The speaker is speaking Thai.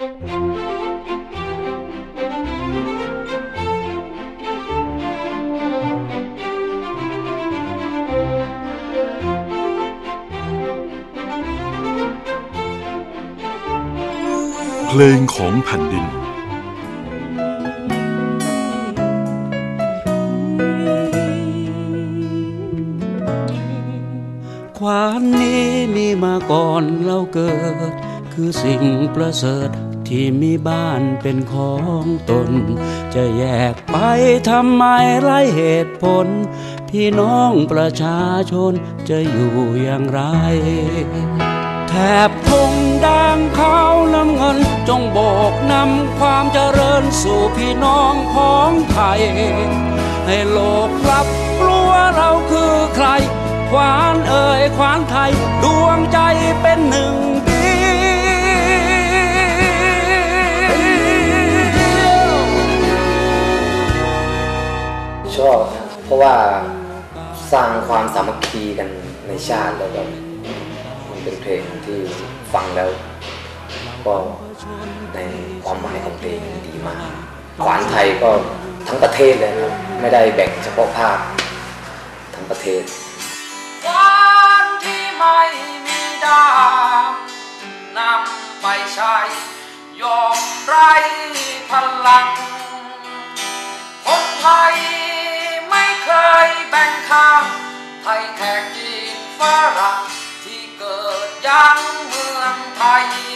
เพลงของแผ่นดิน ควานนี้มีมาก่อนเราเกิด คือสิ่งประเสริฐที่มีบ้านเป็นของตน จะแยกไปทำไมไรเหตุผล พี่น้องประชาชนจะอยู่อย่างไร แถบทงแดงขาวน้ำเงิน จงโบกนำความเจริญสู่พี่น้องพ้องไทย ให้โลกรับรู้ว่าเราคือใครควานเอ่ยควานไทย ดวงใจเป็นหนึ่ง ราะว่าสร้างความสามัคคีกันในชาติแล้วแบบมันเป็นเพลงที่ฟังแล้ว ก็ในความหมายของเพลงดีมากขวานไทยก็ทั้งประเทศเลยนะครับไม่ได้แบ่งเฉพาะภาคทั้งประเทศความที่ไม่มีดามนำไปใช้ยอมไรพลังคนไทย แขกจีนฝรั่